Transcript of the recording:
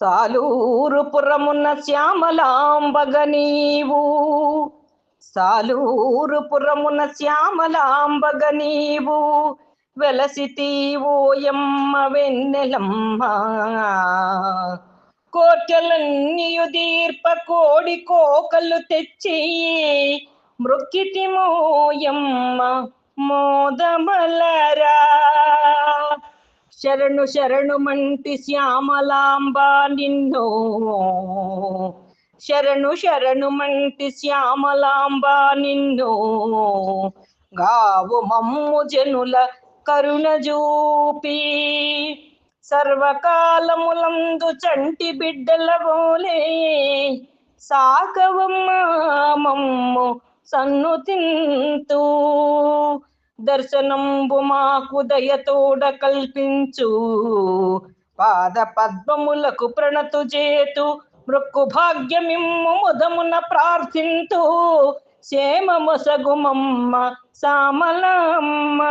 సాలూరుపురమున శ్యామలాంబగ నీవు. సాలూరుపురమున శ్యామలాంబగ నీవు. వెలసితీవోయమ్మ వెన్నెలమ్మ. కోటలన్నీయు దీర్ప కోడి కోకలు తెచ్చి మృక్కిటిమోయమ్మ మోదమలరా శరణు శరణు మంటి శ్యామలాంబ నిన్ను. శరణు శరణు మంటి శ్యామలాంబ నిన్ను. గావు మమ్ము జనుల కరుణ చూపి సర్వకాలములందు చంటి బిడ్డల బోలే. సాకవమ్మ మమ్ము సన్ను తింటూ దర్శనంబు మాకు దయతోడ కల్పించు. పాద పద్మములకు ప్రణతు చేతు మృక్కు భాగ్యమిమ్ము ముదమున ప్రార్థింతు. క్షేమమొసగుమమ్మ సామలమ్మ.